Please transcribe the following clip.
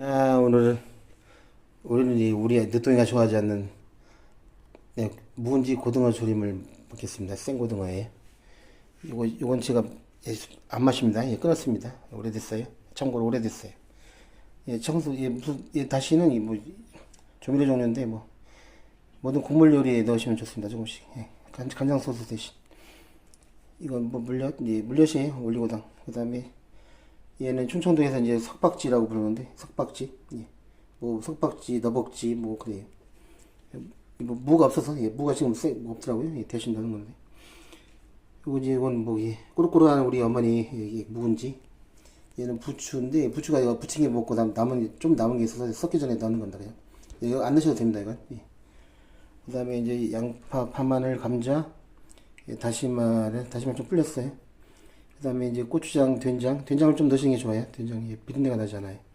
아, 오늘은 우리는 이 우리 늦둥이가 좋아하지 않는 네, 묵은지 고등어 조림을 먹겠습니다. 생고등어에. 이거 이건 제가 예, 안 마십니다. 예, 끊었습니다. 오래됐어요. 참고로 오래됐어요. 예, 청소 예, 무슨 예, 다시는 이 뭐 조미료 종류인데 뭐 모든 국물 요리에 넣으시면 좋습니다. 조금씩. 예, 간, 간장 소스 대신. 이건 뭐 물엿, 예, 물엿이에요. 올리고당. 그다음에 얘는 충청도에서 이제 석박지라고 부르는데 석박지 예. 뭐 석박지 너벅지 뭐 그래요 뭐 무가 없어서 예. 무가 지금 세, 뭐 없더라고요 예. 대신 넣는 건데 그리고 이제 이건 뭐 예. 꼬르꼬르한 우리 어머니 예, 예, 묵은지 얘는 부추인데 부추가 이거 부침개 먹고 남, 남은 좀 남은 게 있어서 썩기 전에 넣는 건다 그냥 예, 이거 안 넣으셔도 됩니다 이건 예. 그 다음에 이제 양파 파마늘 감자 예, 다시마를 다시마 좀 불렸어요 그 다음에 이제 고추장, 된장. 된장을 좀 넣으시는 게 좋아요. 된장이 비린내가 나잖아요.